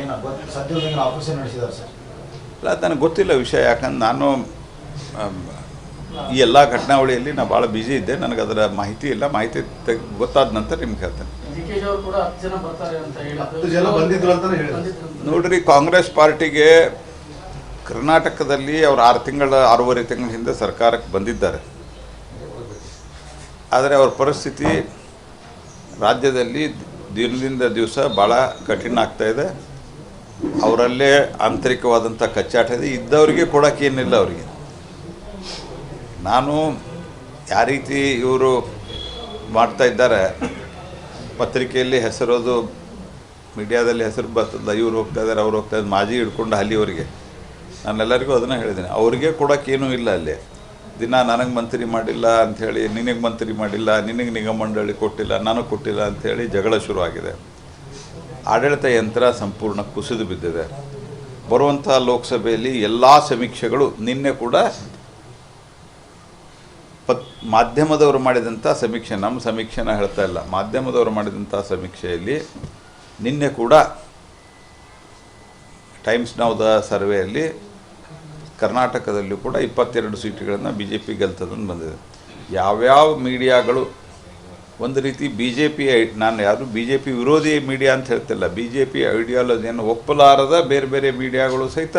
ಏನು ಗೊತ್ತು ಸದ್ಯದ ಆಪರೇಷನ್ ನಡೆಸಿದ್ದಾರೆ ಸರ್? ಅಲ್ಲ ನನಗೆ ಗೊತ್ತಿಲ್ಲ ವಿಷಯ ಯಾಕಂದ್ರೆ ನಾನು ಈ ಎಲ್ಲ ಘಟನಾವಳಿಯಲ್ಲಿ ನಾನು ಭಾಳ ಬ್ಯುಸಿ ಇದ್ದೆ ನನಗೆ ಅದರ ಮಾಹಿತಿ ಇಲ್ಲ ಮಾಹಿತಿ ಗೊತ್ತಾದ ನಂತರ ನಿಮ್ಗೆ ಹೇಳ್ತೇನೆ. ಡಿ ಅವರು ಕೂಡ ಹತ್ತು ಜನ ಬರ್ತಾರೆ ಅಂತ ಹೇಳಿದ್ರು. ಹತ್ತು ಜನ ಬಂದಿದ್ರು ಅಂತಾನೆ ಹೇಳಿದ್ರು. ಬಂದಿದ್ರು ನೋಡ್ರಿ ಕಾಂಗ್ರೆಸ್ ಪಾರ್ಟಿಗೆ ಕರ್ನಾಟಕದಲ್ಲಿ ಅವ್ರು ಆರು ತಿಂಗಳ ಆರೂವರೆ ತಿಂಗಳ ಹಿಂದೆ ಸರ್ಕಾರಕ್ಕೆ ಬಂದಿದ್ದಾರೆ. ಆದರೆ ಅವ್ರ ಪರಿಸ್ಥಿತಿ ರಾಜ್ಯದಲ್ಲಿ ದಿನದಿಂದ ದಿವಸ ಭಾಳ ಕಠಿಣ ಆಗ್ತಾ ಇದೆ. ಅವರಲ್ಲೇ ಆಂತರಿಕವಾದಂಥ ಕಚ್ಚಾಟ ಇದೆ. ಇದ್ದವರಿಗೆ ಏನಿಲ್ಲ ಅವರಿಗೆ. ನಾನು ಯಾವ ರೀತಿ ಇವರು ಮಾಡ್ತಾ ಇದ್ದಾರೆ, ಪತ್ರಿಕೆಯಲ್ಲಿ ಹೆಸರೋದು, ಮೀಡಿಯಾದಲ್ಲಿ ಹೆಸರು ಬರ್ತದ, ಇವ್ರು ಹೋಗ್ತಾ ಇದ್ದಾರೆ, ಅವ್ರು ಹೋಗ್ತಾ ಇದ್ದಾರೆ, ಮಾಜಿ ಹಿಡ್ಕೊಂಡು ಅಲ್ಲಿವರೆಗೆ ನಾನೆಲ್ಲರಿಗೂ ಅದನ್ನು ಹೇಳಿದ್ದೀನಿ. ಅವ್ರಿಗೆ ಕೊಡೋಕ್ಕೇನೂ ಇಲ್ಲ ಅಲ್ಲಿ. ದಿನ ನನಗೆ ಮಂತ್ರಿ ಮಾಡಿಲ್ಲ ಅಂಥೇಳಿ, ನಿನಗೆ ಮಂತ್ರಿ ಮಾಡಿಲ್ಲ, ನಿನಗೆ ನಿಗಮ ಮಂಡಳಿ ಕೊಟ್ಟಿಲ್ಲ ನಾನು ಕೊಟ್ಟಿಲ್ಲ ಅಂಥೇಳಿ ಜಗಳ ಶುರುವಾಗಿದೆ. ಆಡಳಿತ ಯಂತ್ರ ಸಂಪೂರ್ಣ ಕುಸಿದು ಬಿದ್ದಿದೆ. ಬರುವಂಥ ಲೋಕಸಭೆಯಲ್ಲಿ ಎಲ್ಲ ಸಮೀಕ್ಷೆಗಳು ನಿನ್ನೆ ಕೂಡ ಪತ್ ಮಾಧ್ಯಮದವರು ಮಾಡಿದಂಥ ಸಮೀಕ್ಷೆ, ನಮ್ಮ ಸಮೀಕ್ಷೆನ ಹೇಳ್ತಾ ಇಲ್ಲ. ಮಾಧ್ಯಮದವರು ಮಾಡಿದಂಥ ಸಮೀಕ್ಷೆಯಲ್ಲಿ ನಿನ್ನೆ ಕೂಡ ಟೈಮ್ಸ್ ನೌದ ಸರ್ವೆಯಲ್ಲಿ ಕರ್ನಾಟಕದಲ್ಲೂ ಕೂಡ ಇಪ್ಪತ್ತೆರಡು ಸೀಟುಗಳನ್ನು ಬಿ ಜೆ ಪಿ ಗೆಲ್ತದಂದು ಬಂದಿದೆ. ಯಾವ್ಯಾವ ಮೀಡಿಯಾಗಳು ಒಂದು ರೀತಿ ಬಿ ಜೆ ಪಿ ನಾನು ಯಾರು ಬಿ ಜೆ ಪಿ ವಿರೋಧಿ ಮೀಡಿಯಾ ಅಂತ ಹೇಳ್ತಿಲ್ಲ. ಬಿ ಜೆ ಪಿ ಐಡಿಯಾಲಜಿಯನ್ನು ಒಪ್ಪಲಾರದ ಬೇರೆ ಬೇರೆ ಮೀಡಿಯಾಗಳು ಸಹಿತ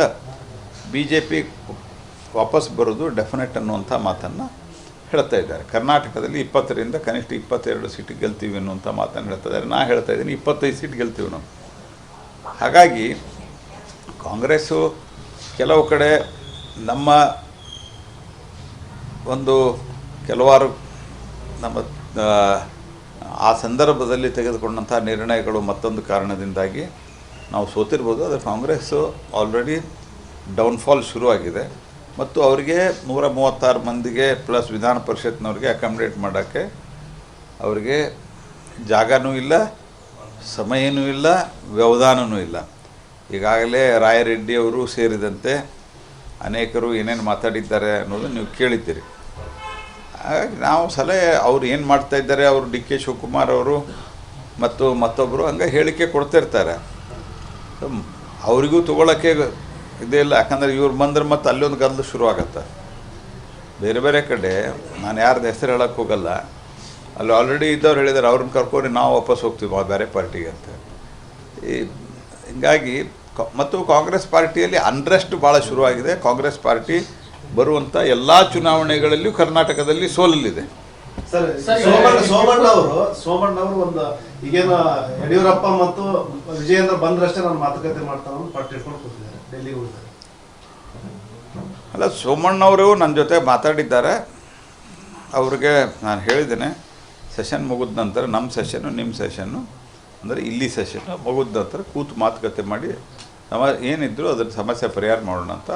ಬಿ ಜೆ ಪಿ ವಾಪಸ್ ಬರೋದು ಡೆಫಿನೆಟ್ ಅನ್ನುವಂಥ ಮಾತನ್ನು ಹೇಳ್ತಾ ಇದ್ದಾರೆ. ಕರ್ನಾಟಕದಲ್ಲಿ ಇಪ್ಪತ್ತರಿಂದ ಕನಿಷ್ಠ ಇಪ್ಪತ್ತೆರಡು ಸೀಟ್ ಗೆಲ್ತೀವಿ ಅನ್ನುವಂಥ ಮಾತನ್ನು ಹೇಳ್ತಾ ಇದ್ದಾರೆ. ನಾನು ಹೇಳ್ತಾ ಇದ್ದೀನಿ ಇಪ್ಪತ್ತೈದು ಸೀಟ್ ಗೆಲ್ತೀವಿ ನಾವು. ಹಾಗಾಗಿ ಕಾಂಗ್ರೆಸ್ಸು ಕೆಲವು ಕಡೆ ನಮ್ಮ ಒಂದು ಕೆಲವಾರು ನಮ್ಮ ಆ, ಸಂದರ್ಭದಲ್ಲಿ ತೆಗೆದುಕೊಂಡಂಥ ನಿರ್ಣಯಗಳು ಮತ್ತೊಂದು ಕಾರಣದಿಂದಾಗಿ ನಾವು ಸೋತಿರ್ಬೋದು. ಆದರೆ ಕಾಂಗ್ರೆಸ್ಸು ಆಲ್ರೆಡಿ ಡೌನ್ಫಾಲ್ ಶುರುವಾಗಿದೆ. ಮತ್ತು ಅವರಿಗೆ ನೂರ ಮೂವತ್ತಾರು ಮಂದಿಗೆ ಪ್ಲಸ್ ವಿಧಾನ ಪರಿಷತ್ನವ್ರಿಗೆ ಅಕಾಮಿಡೇಟ್ ಮಾಡೋಕ್ಕೆ ಅವರಿಗೆ ಜಾಗನೂ ಇಲ್ಲ ಸಮಯನೂ ಇಲ್ಲ ವ್ಯವಧಾನವೂ ಇಲ್ಲ. ಈಗಾಗಲೇ ರಾಯರೆಡ್ಡಿಯವರು ಸೇರಿದಂತೆ ಅನೇಕರು ಏನೇನು ಮಾತಾಡಿದ್ದಾರೆ ಅನ್ನೋದು ನೀವು ಕೇಳಿದ್ದೀರಿ. ಹಾಗಾಗಿ ನಾವು ಸಲಹೆ ಅವ್ರು ಏನು ಮಾಡ್ತಾ ಇದ್ದಾರೆ, ಅವರು ಡಿ ಕೆ ಶಿವಕುಮಾರ್ ಅವರು ಮತ್ತು ಮತ್ತೊಬ್ಬರು ಹಂಗೆ ಹೇಳಿಕೆ ಕೊಡ್ತಿರ್ತಾರೆ. ಅವರಿಗೂ ತೊಗೊಳಕ್ಕೆ ಇದೇ ಇಲ್ಲ, ಯಾಕಂದ್ರೆ ಇವ್ರು ಬಂದ್ರೆ ಮತ್ತೆ ಅಲ್ಲೊಂದು ಗದ್ದಲು ಶುರು ಬೇರೆ ಬೇರೆ ಕಡೆ, ನಾನು ಯಾರ್ದು ಹೆಸರು ಹೇಳಕ್ಕೆ ಹೋಗಲ್ಲ. ಅಲ್ಲಿ ಆಲ್ರೆಡಿ ಇದ್ದವ್ರು ಹೇಳಿದ್ದಾರೆ ಅವ್ರನ್ನ ಕರ್ಕೊಂಡು ನಾವು ವಾಪಸ್ ಹೋಗ್ತೀವಿ ಬೇರೆ ಪಾರ್ಟಿಗೆ ಅಂತ. ಈ, ಹಿಂಗಾಗಿ ಮತ್ತು ಕಾಂಗ್ರೆಸ್ ಪಾರ್ಟಿಯಲ್ಲಿ ಅನ್ರೆಸ್ಟ್ ಭಾಳ ಶುರುವಾಗಿದೆ. ಕಾಂಗ್ರೆಸ್ ಪಾರ್ಟಿ ಬರುವಂಥ ಎಲ್ಲ ಚುನಾವಣೆಗಳಲ್ಲಿಯೂ ಕರ್ನಾಟಕದಲ್ಲಿ ಸೋಲಲಿದೆ ಸರ್ ಸರ್, ಸೋಮಣ್ಣ ಸೋಮಣ್ಣ ಅವರು ಸೋಮಣ್ಣ ಅವರು ಒಂದು ಈಗೇನು ಯಡಿಯೂರಪ್ಪ ಮತ್ತು ವಿಜಯೇಂದ್ರ ಬಂದ್ರಷ್ಟೇ ನಾನು ಮಾತುಕತೆ ಮಾಡ್ತಾನೆ ಅಂತ ಪಟ್ಟು ಇಟ್ಕೊಂಡು ಕೂತಿದ್ದಾರೆ ಡೆಲ್ಲಿಗೆ ಹೋಗಿದ್ದಾರೆ ಅಲ್ಲ ಸೋಮಣ್ಣವರು ನನ್ನ ಜೊತೆ ಮಾತಾಡಿದ್ದಾರೆ. ಅವ್ರಿಗೆ ನಾನು ಹೇಳಿದ್ದೇನೆ ಸೆಷನ್ ಮುಗಿದ ನಂತರ ನಮ್ಮ ಸೆಷನ್ನು ನಿಮ್ಮ ಸೆಷನ್ನು ಅಂದರೆ ಇಲ್ಲಿ ಸೆಷನ್ನು ಮುಗಿದ ನಂತರ ಕೂತು ಮಾತುಕತೆ ಮಾಡಿ ಸಮ ಏನಿದ್ರು ಅದ್ರ ಸಮಸ್ಯೆ ಪರಿಹಾರ ಮಾಡೋಣ ಅಂತ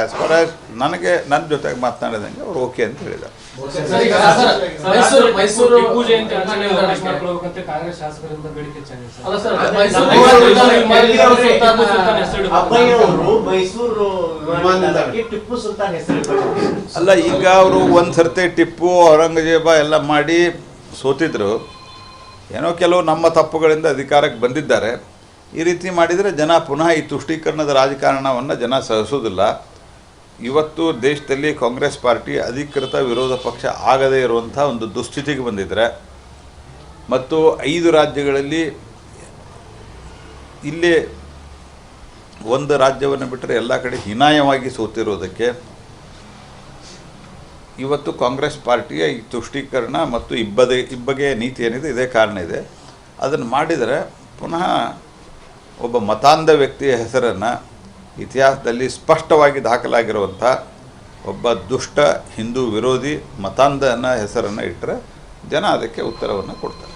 ಆಸ್ ಫಾರ್ ಆಸ್ ನನಗೆ ನನ್ನ ಜೊತೆಗೆ ಮಾತನಾಡಿದಂಗೆ ಅವ್ರು ಓಕೆ ಅಂತ ಹೇಳಿದ್ದಾರೆ. ಅಲ್ಲ ಈಗ ಅವರು ಒಂದು ಸರ್ತಿ ಟಿಪ್ಪು ಔರಂಗಜೇಬ ಎಲ್ಲ ಮಾಡಿ ಸೋತಿದ್ರು. ಏನೋ ಕೆಲವು ನಮ್ಮ ತಪ್ಪುಗಳಿಂದ ಅಧಿಕಾರಕ್ಕೆ ಬಂದಿದ್ದಾರೆ. ಈ ರೀತಿ ಮಾಡಿದರೆ ಜನ ಪುನಃ ಈ ತುಷ್ಟೀಕರಣದ ರಾಜಕಾರಣವನ್ನು ಜನ ಸಹಿಸೋದಿಲ್ಲ. ಇವತ್ತು ದೇಶದಲ್ಲಿ ಕಾಂಗ್ರೆಸ್ ಪಾರ್ಟಿ ಅಧಿಕೃತ ವಿರೋಧ ಪಕ್ಷ ಆಗದೇ ಇರುವಂಥ ಒಂದು ದುಸ್ಥಿತಿಗೆ ಬಂದಿದ್ದಾರೆ ಮತ್ತು ಐದು ರಾಜ್ಯಗಳಲ್ಲಿ ಇಲ್ಲೇ ಒಂದು ರಾಜ್ಯವನ್ನು ಬಿಟ್ಟರೆ ಎಲ್ಲ ಕಡೆ ಹೀನಾಯವಾಗಿ ಸೋತಿರುವುದಕ್ಕೆ ಇವತ್ತು ಕಾಂಗ್ರೆಸ್ ಪಾರ್ಟಿಯ ಈ ತುಷ್ಟೀಕರಣ ಮತ್ತು ಇಬ್ಬದೆ ಇಬ್ಬಗೆಯ ನೀತಿ ಏನಿದೆ, ಇದೇ ಕಾರಣ ಇದೆ. ಅದನ್ನು ಮಾಡಿದರೆ ಪುನಃ ಒಬ್ಬ ಮತಾಂಧ ವ್ಯಕ್ತಿಯ ಹೆಸರನ್ನು ಇತಿಹಾಸದಲ್ಲಿ ಸ್ಪಷ್ಟವಾಗಿ ದಾಖಲಾಗಿರುವಂಥ ಒಬ್ಬ ದುಷ್ಟ ಹಿಂದೂ ವಿರೋಧಿ ಮತಾಂಧನ ಹೆಸರನ್ನು ಇಟ್ಟರೆ ಜನ ಅದಕ್ಕೆ ಉತ್ತರವನ್ನು ಕೊಡ್ತಾರೆ.